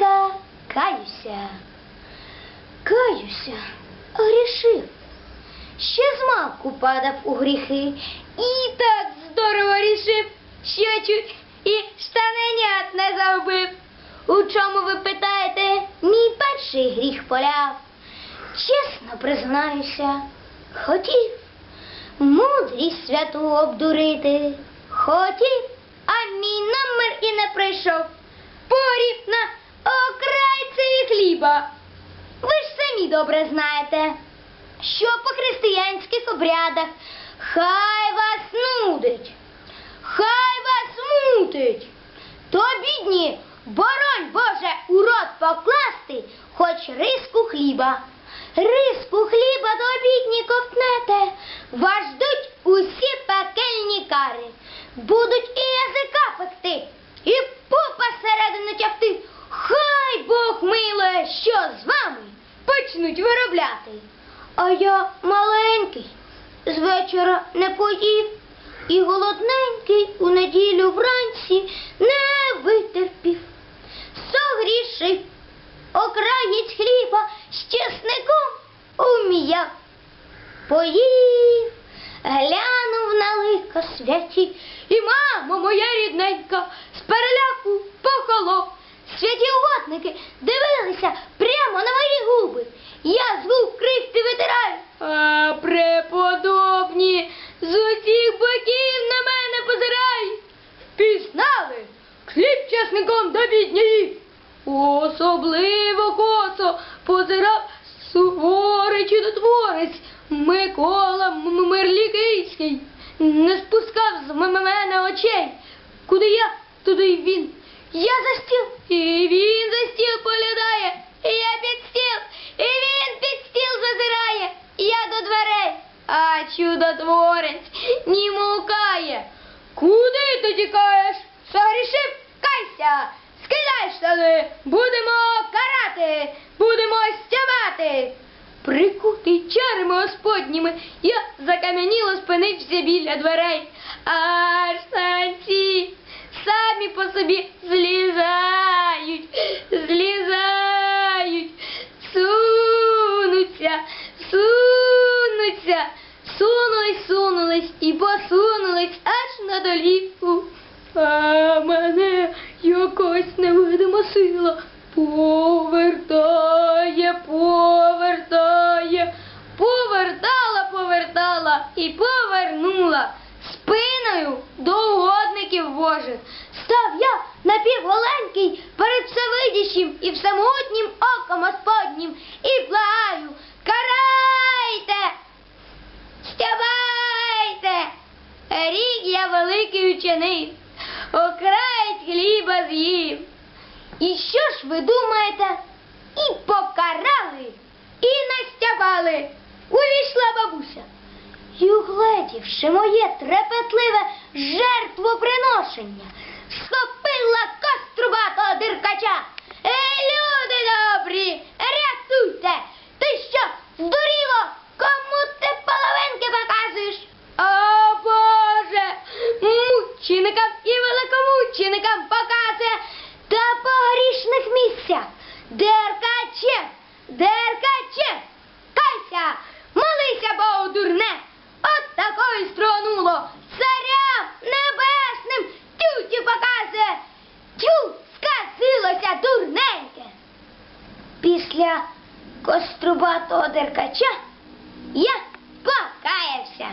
Олександр каюся. Каюся, грішив. Ще змалку падав у гріхи і так здорово рішив, що чуть і штаненят не завбив. У чому ви питаєте, мій перший гріх поляв? Чесно признаюся, хотів мудрість святу обдурити. Хотів, а мій номер і не прийшов. Порів на окрайцеві хліба. Ви ж самі добре знаєте, що по християнських обрядах хай вас нудить, хай вас мутить. То бідні, боронь Боже, у рот покласти хоч риску хліба. Риску хліба до бідні ковтнете, вас ждуть усі пекельні кари. Будуть почнуть виробляти. А я маленький, з вечора не поїв, і голодненький у неділю вранці не витерпів. Согрішив окраєць хліба з чесником уміяв. Поїв, глянув на лика святі, і мамо моя рідненька з переляку похолов. Святі угодники дивилися прямо на мої губи. Хліб до бідні. Особливо косо позирав суворий чудотворець Микола М- Мирлікийський. Не спускав з мене очей. Куди я, туди й він. Я за стіл, і він за стіл полядає. І я під стіл, і він під стіл зазирає. Я до дверей, а чудотворець мукає. Куди ти тікаєш? Согрішив, кайся, скидай штани, будемо карати, будемо стявати. Прикутий чарами господніми, я закам'яніло спинився біля дверей. Аж санці самі по собі злізають, злізають, сунуться, сунуться, сунулись, сунулись і посунулись аж на долівку. Якась невидима сила. Повертає, повертає, повертала, повертала і повернула. Спиною до угодників Божих. Став я напівголенький перед всевидящим і всемогутнім оком Господнім. І благаю, карайте, стявайте, рік я великий учений, хліба. І що ж ви думаєте? І покарали, і настябали. Увійшла бабуся. І угледівши моє трепетливе жертвоприношення, схопила кострубатого диркача. Е, деркаче, кайся, молися бо дурне. От такої стронуло царям небесним тюті показує. Тю, сказилося дурненьке. Після кострубатого деркача я покаявся.